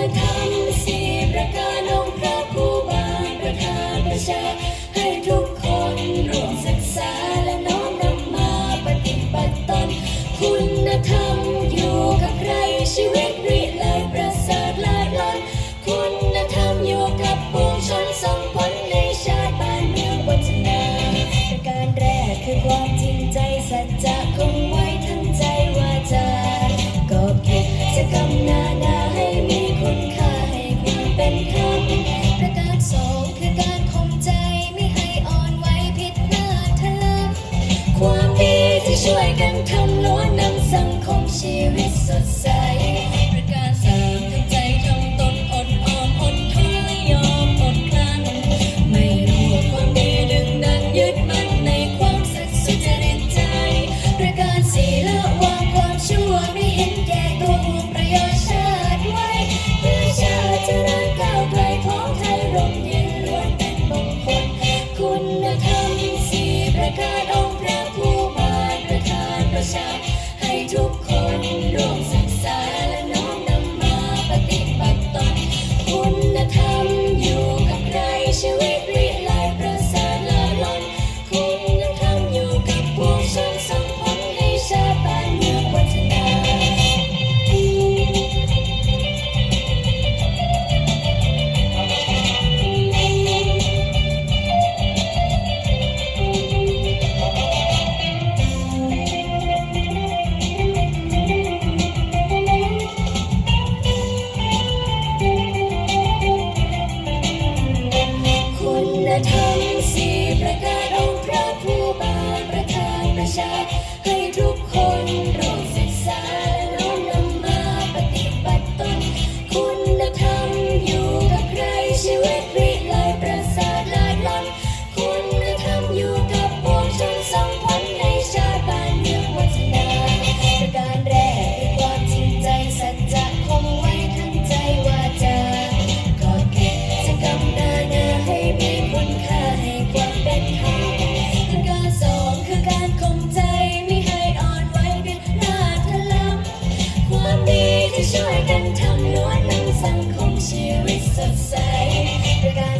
ปรสีประการองพระผู้บานประธานประชา ให้ทุกคนร่วมศึกษาและน้อมนำมาปฏิบัติตน คุณธรรมอยู่กับใครชีวิตริประเสริฐลาดลอนคุณธรรมอยู่กับปวงชนส่งผลในชาติบ้านเมืองวัฒนาประการแรกคือความจริงใจสัจจะคง ช่วยกันทำล้วนนำสังคมชีวิตสด you me Nation. ช่วยกันทำน้วนในสังคมชีวิตสดใสด้วการ